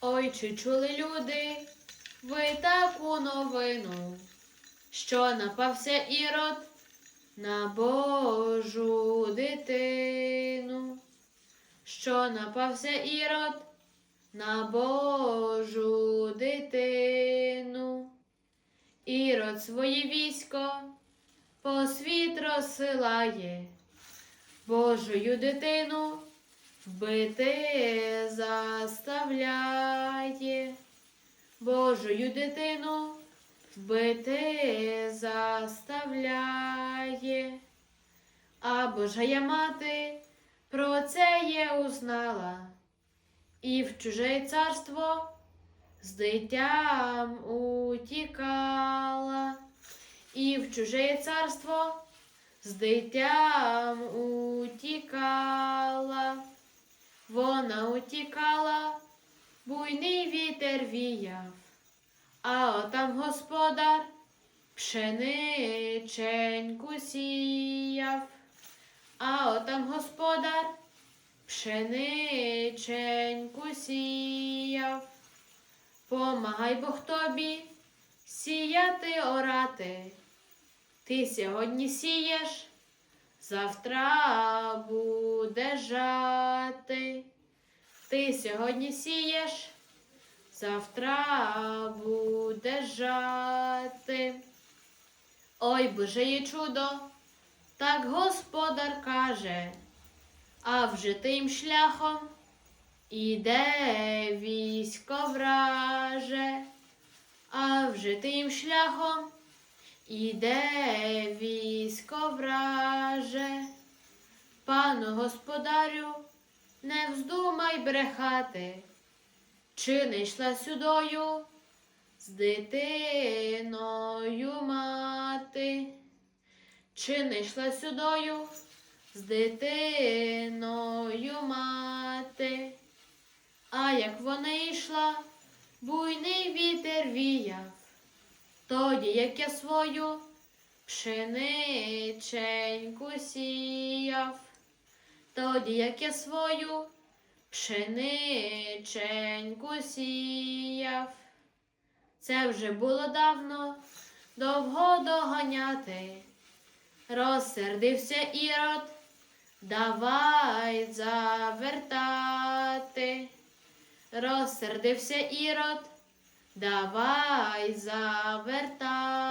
Ой, чи чули люди, ви таку новину, що напався ірод на Божу дитину, що напався ірод на Божу дитину. Ірод своє військо по світ розсилає, Божою дитину вбити заставляє, Божою дитину вбити заставляє. А Божая мати про це є узнала, і в чуже царство з дитям утікала, і в чуже царство з дитям утікала. Вона утікала, буйний вітер віяв, а отам господар пшениченьку сіяв, а отам господар пшениченьку сіяв. Помагай Бог тобі сіяти орати. Ти сьогодні сієш, завтра буде жати. Ти сьогодні сієш, завтра буде жати. Ой, Боже є чудо, так господар каже, а вже тим шляхом іде військо враже, а вже тим шляхом іде військо враже. Пану господарю, не вздумай брехати, чи не йшла сюдою? З дитиною мати, чи не йшла сюдою? З дитиною мати, а як вона йшла, буйний вітер віяв, тоді як я свою пшениченьку сіяв, тоді як я свою пшениченьку сіяв. Це вже було давно довго доганяти. Розсердився ірод, давай завертати. Розсердився ірод, давай завертати.